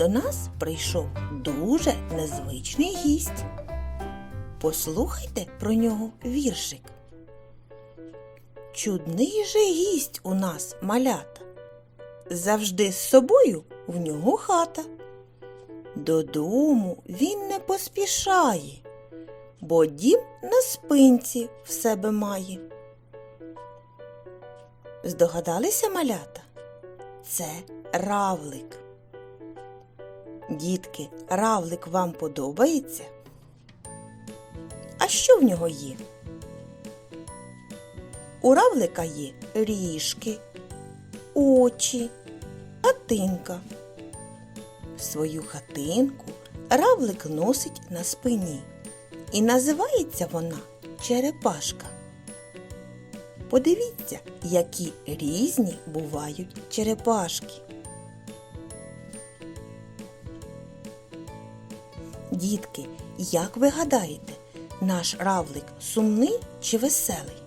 до нас прийшов дуже незвичний гість. Послухайте про нього віршик. Чудний же гість у нас малята. Завжди з собою в нього хата. Додому він не поспішає, бо дім на спинці в себе має. Здогадалися малята? Це равлик. Дітки, равлик вам подобається? А що в нього є? У равлика є ріжки, очі, хатинка. Свою хатинку равлик носить на спині. І називається вона черепашка. Подивіться, які різні бувають черепашки. Дітки, як ви гадаєте, наш равлик сумний чи веселий?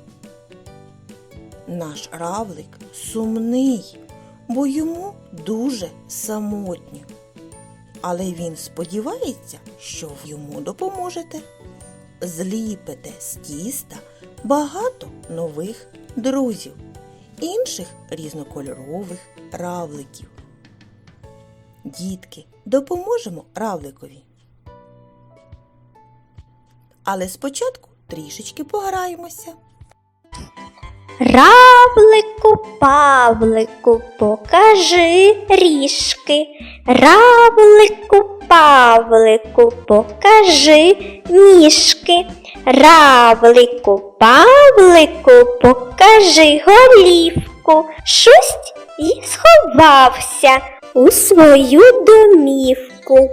Наш равлик сумний, бо йому дуже самотньо. Але він сподівається, що йому допоможете. Зліпите з тіста багато нових друзів, інших різнокольорових равликів. Дітки, допоможемо равликові. Але спочатку трішечки пограємося. Равлику, Павлику, покажи ріжки. Равлику, Павлику, покажи ніжки. Равлику, Павлику, покажи голівку. Шусть і сховався у свою домівку.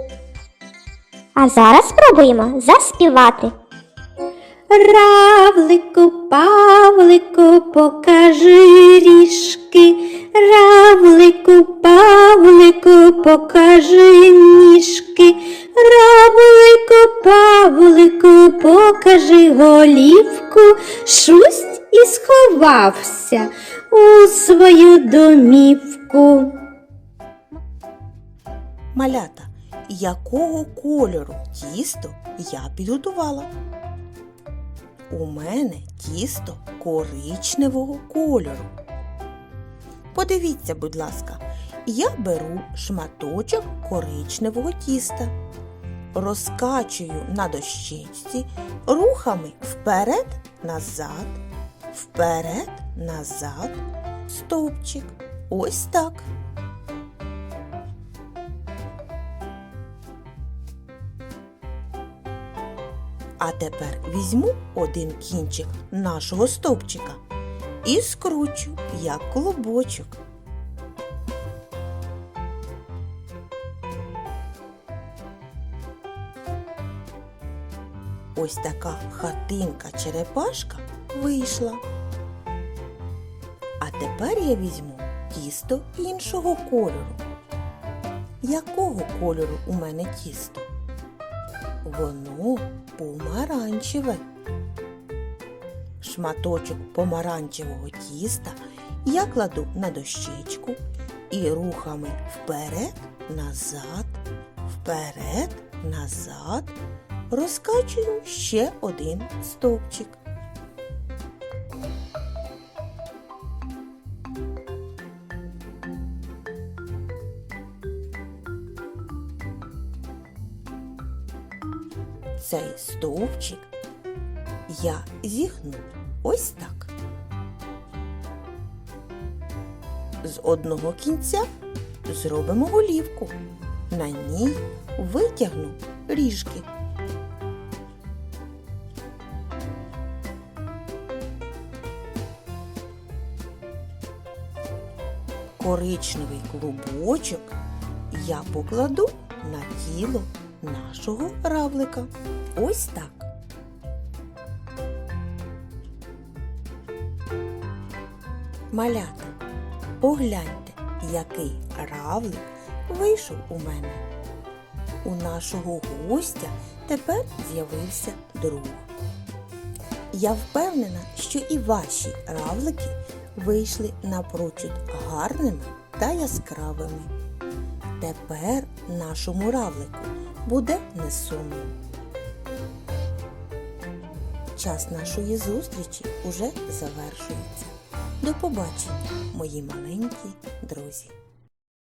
А зараз спробуємо заспівати. Равлику, Павлику, покажи ріжки. Равлику, Павлику, покажи ніжки. Покажи голівку. Шусть і сховався у свою домівку. Малята, якого кольору тісто я підготувала? У мене тісто коричневого кольору. Подивіться, будь ласка, я беру шматочок коричневого тіста, розкачую на дощечці рухами вперед, назад, вперед, назад, стовпчик. Ось так. А тепер візьму один кінчик нашого стовпчика і скручу, як клубочок. Ось така хатинка-черепашка вийшла. А тепер я візьму тісто іншого кольору. Якого кольору у мене тісто? Воно помаранчеве. Шматочок помаранчевого тіста я кладу на дощечку і рухами вперед, назад, вперед, назад розкачую ще один стовпчик. Цей стовпчик я зігну ось так. З одного кінця зробимо голівку. На ній витягну ріжки. Коричневий клубочок я покладу на тіло нашого равлика. Ось так. Малята, погляньте, який равлик вийшов у мене. У нашого гостя тепер з'явився друг. Я впевнена, що і ваші равлики вийшли напрочуд гарними та яскравими. Тепер нашому равлику буде не сумно. Час нашої зустрічі уже завершується. До побачення, мої маленькі друзі.